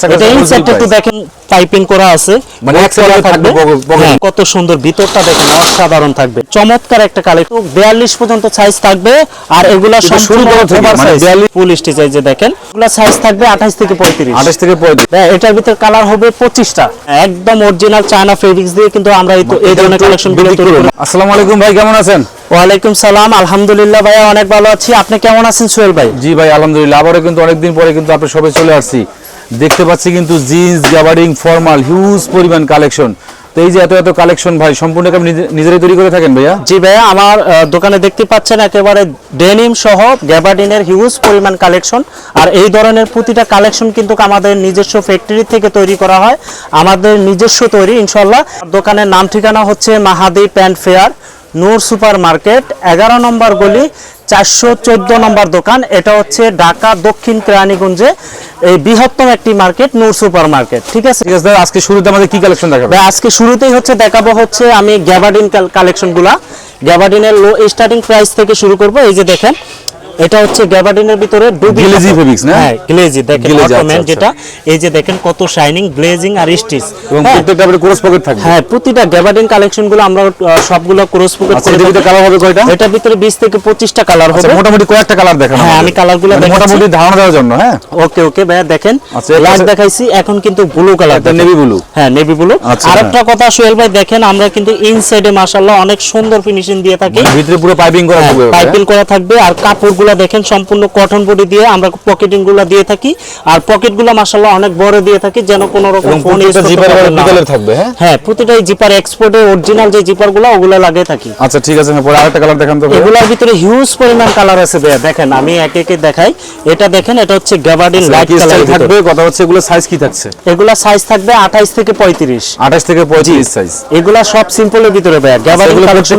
টাকা এটা wholesale একটু দেখেন পাইপিং করা আছে। মানে Work এক side এ করা থাকবে pocket- pocket। কত সুন্দর ভিতরটা দেখেন অসাধারণ থাকবে। চমৎকার একটা কালেকশন বিয়াল্লিশ পর্যন্ত সাইজ থাকবে আর এগুলা সম্পূর্ণ ওভার মানে সাইজ ফুল স্টিচ এই যে দেখেন এগুলা সাইজ থাকবে আঠাশ থেকে পঁয়ত্রিশ। আঠাশ থেকে পঁয়ত্রিশ। হ্যাঁ, এটার ভিতর কালার হবে পঁচিশটা। একদম অরিজিনাল চায়না ফেব্রিক্স দিয়ে কিন্তু আমরা এই ধরনের কালেকশনগুলো তৈরি করি। আসসালামু আলাইকুম ভাই কেমন আছেন? ওয়ালাইকুম সালাম আলহামদুলিল্লাহ ভাইয়া অনেক ভালো আছি। আপনি কেমন আছেন সোহেল ভাই? জি ভাই আলহামদুলিল্লাহ আবারও কিন্তু অনেকদিন পরে কিন্তু আপনার সবে চলে আসছি। দেখতে পাচ্ছি কিন্তু জিন্স গ্যাবারিং ফর্মাল হিউজ পরিমাণ কালেকশন তো এই যে এত এত কালেকশন ভাই, সম্পূর্ণ আপনি নিজেরাই তৈরি করে থাকেন ভাইয়া? জি ভাইয়া, আমার দোকানে দেখতে পাচ্ছেন একেবারে ডেনিম সহ গ্যাবার্ডিনের হিউজ পরিমাণ কালেকশন আর এই ধরনের প্রতিটা কালেকশন কিন্তু আমাদের নিজস্ব ফ্যাক্টরি থেকে তৈরি করা হয়। আমাদের নিজস্ব তৈরি ইনশাল্লাহ দোকানের নাম ঠিকানা হচ্ছে Mahadi pant fair, Noor super market এগারো নম্বর গলি চারশো চোদ্দ নম্বর দোকান। এটা হচ্ছে ঢাকা দক্ষিণ কেরানীগঞ্জে এই বৃহত্তম একটি মার্কেট নূর সুপার মার্কেট। ঠিক আছে? ঠিক আছে আজকে শুরুতে আমাদের কি কালেকশন দেখাবো আজকে শুরুতেই হচ্ছে দেখাবো হচ্ছে আমি গ্যাবাডিন কালেকশনগুলা। গ্যাবার্ডিনের লো স্টার্টিং প্রাইস থেকে শুরু করব এই যে দেখেন এটা হচ্ছে গ্যাবার্ডিনের ভিতরে Glazy fabrics না? হ্যাঁ গ্লেজি। দেখেন Glazy, আচ্ছা, আচ্ছা। যেটা এই যে দেখেন কত শাইনিং গ্লেজিং আর স্টিচ এবং প্রত্যেকটা আপনার ক্রস পকেট থাকবে। হ্যাঁ প্রতিটা গ্যাবার্ডিন কালেকশনগুলো আমরা সবগুলো ক্রস পকেট আচ্ছা করে এটার ভিতরে থাকি। কালার হবে কয়টা? এটার ভিতরে 20 থেকে 25টা কালার আচ্ছা হবে। মোটামুটি কয়েকটা কালার দেখান হ্যাঁ, আমি colourগুলো মানে দেখাচ্ছি। মোটামুটি ধারণা দেওয়ার জন্য হ্যাঁ? ওকে ওকে ভাইয়া দেখেন। ব্ল্যাক দেখাইছি এখন কিন্তু ব্লু কালার এটা navy blue। হ্যাঁ নেভি ব্লু আচ্ছা, আরেকটা কথা সোহেল ভাই দেখেন আমরা কিন্তু ইনসাইডে মাশাআল্লাহ অনেক সুন্দর ফিনিশিং দিয়ে থাকি। মানে ভিতরে পুরো পাইপিং করা থাকবে হ্যাঁ? পাইপিং করা থাকবে আর কাপড়গুলো দেখেন সম্পূর্ণ কটন বডি দিয়ে আমরা পকেটিংগুলো দিয়ে থাকি। আর পকেটগুলো মাশাআল্লাহ অনেক বড় দিয়ে থাকি যেন কোনো রকম ফোন জিপার থাকবে হ্যাঁ? হ্যাঁ প্রতিটাই জিপার এক্সপোর্টের অরিজিনাল যে জিপার ওগুলো লাগিয়ে থাকি। আচ্ছা ঠিক আছে হ্যাঁ, পরে আরেকটা কালার দেখান তো এগুলোর ভিতরে হিউজ পরিমাণ কালার আছে ভাইয়া দেখেন আমি এক একে দেখাই। এটা দেখেন এটা হচ্ছে গ্যাবার্ডিন লাইট কালার থাকবে কথা হচ্ছে এগুলো সাইজ কি থাকছে? এগুলা সাইজ থাকবে 28 থেকে 35 28 থেকে 35 সাইজ এগুলা সব সিম্পলের ভিতরে গ্যাবার্ডিন কালেকশন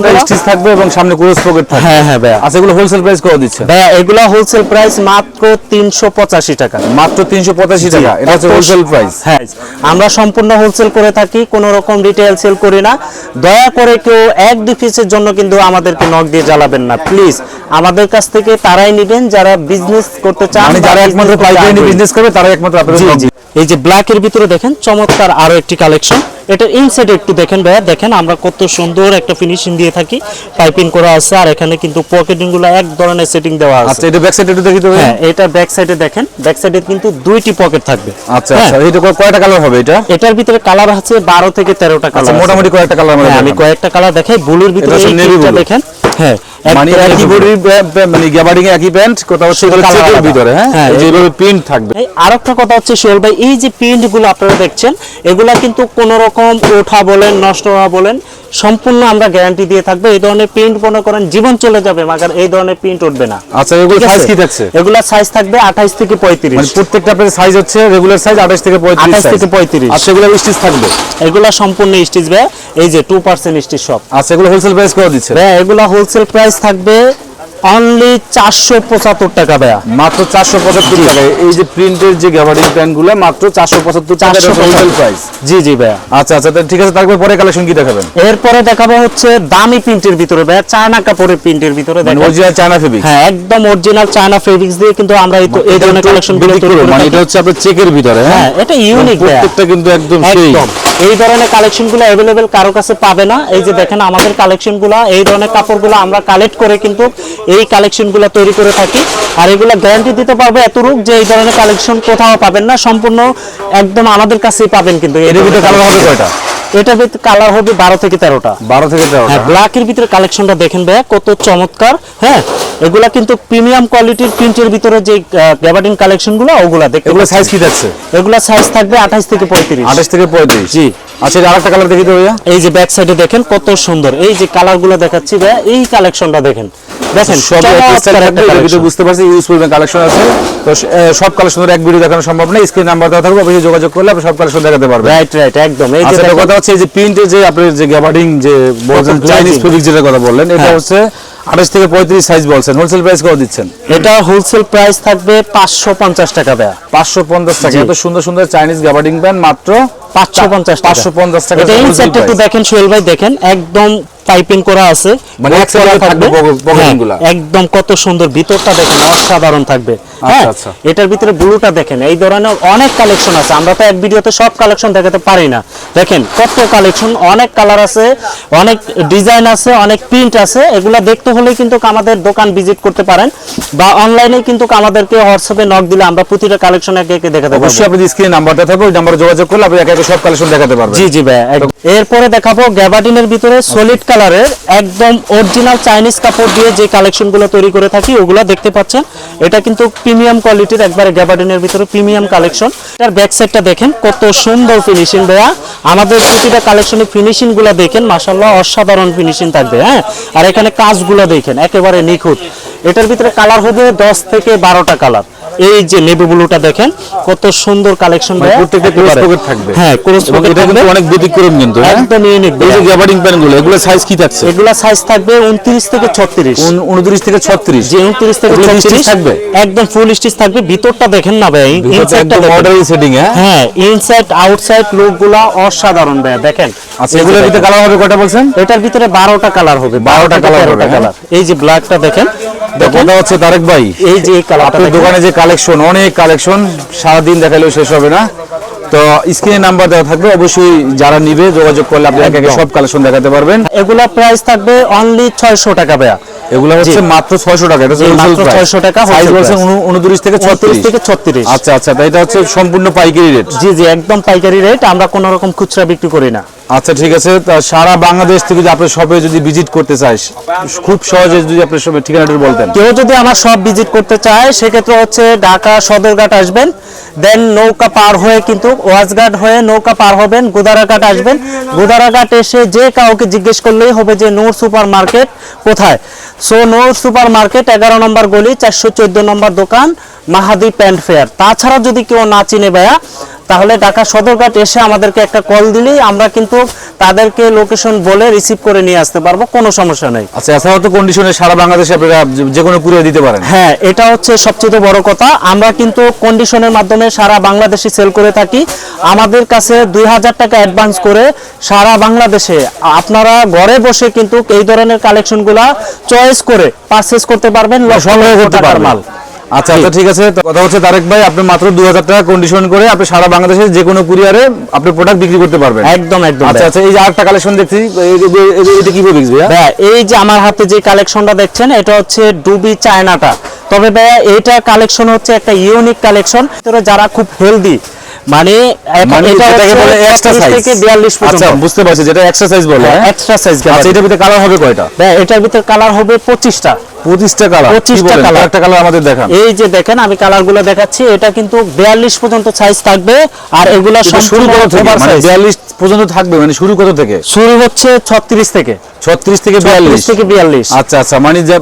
থাকবে এবং সামনে ক্রস পকেট থাকবে। হ্যাঁ হ্যাঁ ভাইয়া। আচ্ছা এগুলো হোলসেল প্রাইস কত দিচ্ছে? ভাইয়া এগুলা হোলসেল প্রাইস মাত্র 385 টাকা। মাত্র 385 টাকা? এটা হচ্ছে হোলসেল প্রাইস হ্যাঁ আমরা সম্পূর্ণ হোলসেল করে থাকি কোনো রকম রিটেল সেল করি না। দয়া করে কেউ এক দুই পিসের জন্য কিন্তু আমাদেরকে নক দিয়ে জ্বালাবেন না। প্লিজ আমাদের কাছ থেকে তারাই নেবেন যারা বিজনেস করতে চান মানে যারা একমাত্র পাইকারি বিজনেস করবে তারা একমাত্র আপনাদের এই যে ব্ল্যাক এর ভিতরে দেখেন চমৎকার আরও একটি কালেকশন এটা ইনসাইড একটু দেখেন ভাইয়া। দেখেন আমরা কত সুন্দর একটা ফিনিশিং দিয়ে থাকি। পাইপিং করা আছে আর এখানে কিন্তু পকেটিংগুলো এক ধরনের সেটিং দেওয়া আছে। আচ্ছা এটা ব্যাক সাইডে একটু দেখি তো হ্যাঁ এটা ব্যাক সাইডে দেখেন। ব্যাক সাইডে কিন্তু দুইটি পকেট থাকবে। আচ্ছা হ্যাঁ, আচ্ছা এটা কয়টা কালার হবে এটা? এটার ভিতরে কালার আছে বারো থেকে তেরোটা আচ্ছা কালার মোটামুটি কয়টা কালার আমাদের আমি কয়টা কয়েকটা কালার দেখাই। ব্লুর ভিতরে। দেখেন। হ্যাঁ মানে একই বডির মানে একই প্যান্ট কোথাও হচ্ছে এগুলো চেকের ভিতরে হ্যাঁ? হ্যাঁ, প্রিন্ট থাকবে। আর একটা কথা হচ্ছে সোহেল ভাই এই যে আপনারা দেখছেন এগুলা কিন্তু কোন রকম ওঠা বলেন নষ্ট হওয়া বলেন সম্পূর্ণ আমরা গ্যারান্টি দিয়ে থাকব। এই ধরনের প্রিন্ট মনে করেন জীবন চলে যাবে মাগার এই ধরনের প্রিন্ট উঠবে না। আচ্ছা এগুলো সাইজ কি থাকছে? এগুলো সাইজ থাকবে 28 থেকে 35 মানে প্রত্যেকটা আপনাদের সাইজ হচ্ছে রেগুলার সাইজ 28 থেকে 35 28 size। থেকে 35 আচ্ছা এগুলো স্টিচ থাকবে? এগুলো সম্পূর্ণ স্টিচ ভাই এই যে 2% স্টিচ সব। আচ্ছা এগুলো হোলসেল প্রাইস করে দিচ্ছে? ভাই এগুলো হোলসেল প্রাইস থাকবে অনলি 475 টাকা ভাইয়া। মাত্র 475 টাকা। এই যে প্রিন্টের যে গ্যাবার্ডিং প্যান্টগুলো মাত্র 475 টাকা হোলসেল প্রাইস জি জি ভাইয়া। আচ্ছা আচ্ছা ঠিক আছে তারপরে পরে কালেকশন কি দেখাবেন? এরপরে দেখাবো হচ্ছে দামি প্রিন্টের ভিতরে ভাইয়া চায়না কাপড়ের প্রিন্টের ভিতরে মানে অরিজিনাল চায়না ফেব্রিক হ্যাঁ একদম অরিজিনাল চায়না ফেব্রিক্স দিয়ে কিন্তু আমরা এই এই ধরনের কালেকশনগুলো তৈরি করে মানে এটা হচ্ছে আপনার চেকের ভিতরে হ্যাঁ? হ্যাঁ এটা ইউনিক প্রত্যেকটা কিন্তু একদম সেই। এই ধরনের কালেকশনগুলো অ্যাভেলেবেল কারও কাছে পাবে না। এই যে দেখেন আমাদের কালেকশনগুলো এই ধরনের কাপড়গুলো আমরা কালেক্ট করে কিন্তু এই কালেকশনগুলো তৈরি করে থাকি। আর এগুলো গ্যারান্টি দিতে পারব এতটুক যে এই ধরনের কালেকশন কোথাও পাবেন না সম্পূর্ণ একদম আমাদের কাছেই পাবেন কিন্তু এর ভিতরে কালার হবে কয়টা? এটার ভিতরে কালার হবে বারো থেকে তেরোটা। 12 থেকে 13টা হ্যাঁ ব্ল্যাকের ভিতরে কালেকশনটা দেখেন ভাইয়া কত চমৎকার। হ্যাঁ এগুলা কিন্তু প্রিমিয়াম কোয়ালিটির প্রিন্টের ভিতরে যে গ্যাবার্ডিন কালেকশনগুলো ওগুলা দেখতে এগুলো সাইজ কি থাকছে এগুলা সাইজ থাকবে আঠাশ থেকে পঁয়ত্রিশ। 28 থেকে 35 জি। আচ্ছা এটা আরেকটা কালার দেখি তো ভাইয়া। এই যে ব্যাক সাইডে দেখেন কত সুন্দর। এই যে কালারগুলো দেখাচ্ছি ভাইয়া এই কালেকশনটা দেখেন। দেখেন সব চমৎকার স্টাইল একটা থাকবে এর ভিতরে collection। বুঝতে পারছি ইউজ করবেন কালেকশন আছে। তো সব কালেকশন এক ভিডিও দেখানো সম্ভব না স্ক্রিন নাম্বার দেওয়া থাকবে আপনি যোগাযোগ করলে আপনি সব কালেকশন দেখাতে পারবেন। রাইট রাইট একদম। এই যে এটা দেখেন, কথা হচ্ছে এই যে প্রিন্টের যে আপনার যে গ্যাবার্ডিং যে বলছেন চাইনিজ ফেব্রিক যেটা কথা বললেন এটা। হচ্ছে 28 থেকে 35 সাইজ বলছেন। হোলসেল প্রাইস কত দিচ্ছেন? এটা হোলসেল প্রাইস থাকবে পাঁচশো পঞ্চাশ টাকা ভাইয়া। 550 টাকা। এত সুন্দর সুন্দর চাইনিজ গ্যাবার্ডিং প্যান্ট মাত্র পাঁচশো পঞ্চাশ 550 টাকা এটা wholesale একটু দেখেন সোহেল ভাই দেখেন একদম পাইপিং করা আছে। মানে হ্যাঁ। একদম কত সুন্দর ভিতরটা দেখেন অসাধারণ থাকবে। হ্যাঁ আচ্ছা। এটার ভিতরে ব্লুটা দেখেন এই ধরনের অনেক কালেকশন আছে আমরা তো এক ভিডিওতে সব কালেকশন দেখাতে পারি না দেখেন কত কালেকশন অনেক কালার আছে অনেক ডিজাইন আছে অনেক প্রিন্ট আছে এগুলা দেখতে হলে কিন্তু আমাদের দোকান ভিজিট করতে পারেন বা অনলাইনে কিন্তু আমাদেরকে হোয়াটসঅ্যাপে নক দিলে আমরা প্রতিটা কালেকশন একে একে দেখাতে পারব অবশ্যই আপনাদের স্ক্রিনে নাম্বারটা থাকবে ওই নাম্বারে যোগাযোগ করলে আপনি একে একে সব কালেকশন দেখাতে পারবেন জি জি ভাই। এরপরে দেখাবো গ্যাবার্ডিনের ভিতরে সলিড কালারের একদম অরিজিনাল চাইনিজ কাপড় দিয়ে যে কালেকশনগুলো তৈরি করে থাকি ওগুলো দেখতে পাচ্ছেন এটা কিন্তু প্রিমিয়াম কোয়ালিটির একবারে গ্যাবার্ডিনের ভিতরে প্রিমিয়াম কালেকশন। এটার ব্যাক সাইডটা দেখেন, কত সুন্দর ফিনিশিং ভাইয়া। আমাদের প্রতিটা কালেকশনের ফিনিশিংগুলা দেখেন মাসাল্লাহ অসাধারণ ফিনিশিং থাকবে হ্যাঁ? আর এখানে কাজগুলো দেখেন, একেবারে নিখুঁত। এটার ভিতরে কালার হবে দশ থেকে বারোটা কালার এই যে নেভি ব্লুটা দেখেন কত সুন্দর কালেকশন মানে প্রত্যেকটা ক্রস পকেট থাকবে। হ্যাঁ ক্রস এবং পকেট এটা কিন্তু অনেক ব্যতিক্রম কিন্তু হ্যাঁ? একদম ইউনিক এই যে গ্যাবার্ডিং প্যানগুলো এগুলো সাইজ কি থাকছে? এগুলা সাইজ থাকবে 29 থেকে 36 29 থেকে 36 যে 29 থেকে 36 থাকবে? একদম ফুল স্টিচ থাকবে। ভিতরটা দেখেন না ভাই ইনসাইডটা একদম সেটিং হ্যাঁ? হ্যাঁ ইনসাইড আউটসাইড অসাধারণ ভাই দেখেন। আচ্ছা এগুলোর ভিতরে কালার হবে কয়টা বলছেন? এটার ভিতরে 12টা কালার হবে 12টা colour হবে, হ্যাঁ। কালার এই যে ব্ল্যাকটা দেখেন দেখেন। হচ্ছে তারেক ভাই। এই যে আপনার দোকানে যে কালেকশন অনেক কালেকশন সারাদিন দেখালেও শেষ হবে না। তো স্ক্রিনে নাম্বার দেওয়া থাকবে অবশ্যই যারা নিবে যোগাযোগ করলে আপনি একে সব কালেকশন দেখাতে পারবেন। এগুলা প্রাইস থাকবে অনলি 600 টাকা ভাইয়া। এগুলো হচ্ছে মাত্র 600 টাকা এটা মাত্র 600 টাকা সাইজ বলছেন 29 থেকে 36 36 থেকে 36 আচ্ছা আচ্ছা তো এটা হচ্ছে সম্পূর্ণ পাইকারি রেট জি জি একদম পাইকারি রেট আমরা কোনো রকম খুচরা বিক্রি করি না। আচ্ছা ঠিক আছে। সারা বাংলাদেশ থেকে যদি আপনার শপে যদি ভিজিট করতে চাই খুব সহজে যদি আপনার শপে ঠিকানাটা বলতেন। কেউ যদি আমার সব ভিজিট করতে চায়, সেক্ষেত্রে হচ্ছে ঢাকা সদরঘাট আসবেন। দেন নৌকা পার হয়ে কিন্তু ওয়াজঘাট হয়ে নৌকা পার হবেন, গোদারাঘাট আসবেন। গোদারাঘাট এসে যে কাউকে জিজ্ঞেস করলেই হবে যে নূর সুপার মার্কেট কোথায়? সো নূর সুপার মার্কেট এগারো নম্বর গলি, চারশো চোদ্দ নম্বর দোকান, মাহাদি প্যান্ট ফেয়ার। তাছাড়া যদি কেউ না চিনে ভাইয়া তাহলে ঢাকা সদরঘাট এসে আমাদেরকে একটা কল দিলেই আমরা কিন্তু তাদেরকে লোকেশন বলে রিসিভ করে নিয়ে আসতে পারব কোনো সমস্যা নেই। আচ্ছা এছাড়াও তো কন্ডিশনে সারা বাংলাদেশে আপনারা যে- কোনো পুরো দিতে পারেন। হ্যাঁ এটা হচ্ছে সবচেয়ে বড় কথা। আমরা কিন্তু কন্ডিশনের মাধ্যমে সারা বাংলাদেশে সেল করে থাকি। আমাদের কাছে দুই হাজার টাকা অ্যাডভান্স করে সারা বাংলাদেশে আপনারা ঘরে বসে কিন্তু এই ধরনের কালেকশনগুলা চয়েস করে পারচেস করতে পারবেন সংগ্রহ করতে পারবেন। মাল। আচ্ছা আচ্ছা ঠিক আছে। কথা হচ্ছে তারেক ভাই আপনি মাত্র দুই হাজার টাকা কন্ডিশন করে আপনি সারা বাংলাদেশে যে কোনো কুরিয়ারে আপনি প্রোডাক্ট বিক্রি করতে পারবেন। একদম একদম আচ্ছা আচ্ছা এই যে আরেকটা কালেকশন দেখছি এটা কীভাবে বিক্রি এই যে আমার হাতে যে কালেকশনটা দেখছেন এটা হচ্ছে ডুবি চায়নাটা তবে ভাইয়া এইটা কালেকশন হচ্ছে একটা ইউনিক কালেকশন যারা খুব হেলদি মানে মানে এটা যেটাকে বলে এক্সট্রা সাইজ থেকে 42 পর্যন্ত। আচ্ছা বুঝতে পারছি যেটা বলে হ্যাঁ? এক্সট্রা সাইজ আচ্ছা এটার ভিতরে কালার হবে কয়টা? এটার ভিতরে কালার হবে 25টা 25টা কালার 25টা colour। একটা কালার আমাদের দেখান। এই যে দেখেন আমি কালারগুলো দেখাচ্ছি। এটা কিন্তু 42 পর্যন্ত সাইজ থাকবে আর এগুলা শুরু কত থেকে? মানে 42 পর্যন্ত থাকবে মানে শুরু কত থেকে? শুরু হচ্ছে 36 থেকে। 36 থেকে 42 থেকে 42 আচ্ছা আচ্ছা মানে যে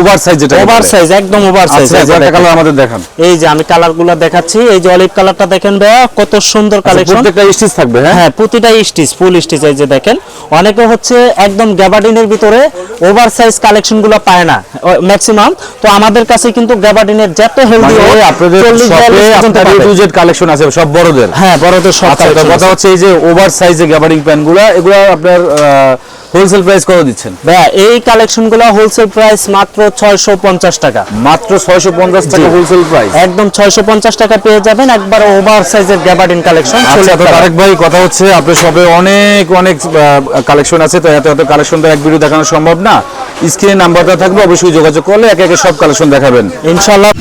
ওভার সাইজ যেটা ওভার সাইজ একদম ওভার সাইজ আচ্ছা একটা কালার আমাদের দেখান। এই যে আমি কালারগুলো দেখাচ্ছি এই যে অলিভ কালারটা দেখেন ভাইয়া কত সুন্দর আচ্ছা, কালেকশন প্রত্যেকটা স্টিচ থাকবে হ্যাঁ? হ্যাঁ প্রতিটা স্টিচ ফুল স্টিচ এই যে দেখেন। অনেকে হচ্ছে একদম গ্যাবার্ডিনের ভিতরে ওভার সাইজ কালেকশনগুলো পায় না। ম্যাক্সিমাম তো আমাদের কাছে কিন্তু গ্যাবার্ডিনের যত হেলদি ওই আপনাদের শপে আপনাদের ইউজেড কালেকশন আছে সব বড়দের। হ্যাঁ বড়দের সব আচ্ছা কথা হচ্ছে এই যে ওভার সাইজে গ্যাবার্ডিং প্যান্টগুলো এগুলো আপনার হোলসেল প্রাইস কত দিচ্ছেন? ভাইয়া এই কালেকশনগুলো হোলসেল প্রাইস মাত্র 650 টাকা। মাত্র 650 টাকা হোলসেল প্রাইস? একদম 650 টাকা পেয়ে যাবেন। একবার ওভার সাইজের গ্যাবার্ডিন কালেকশন আচ্ছা তো তারেক ভাই কথা হচ্ছে আপনার শপে অনেক অনেক কালেকশন আছে তো এত এত কালেকশন তো এক ভিডিও দেখানো সম্ভব না। স্ক্রিনে নাম্বারটা থাকবে অবশ্যই যোগাযোগ করলে একে একে সব কালেকশন দেখাবেন। ইনশাআল্লাহ।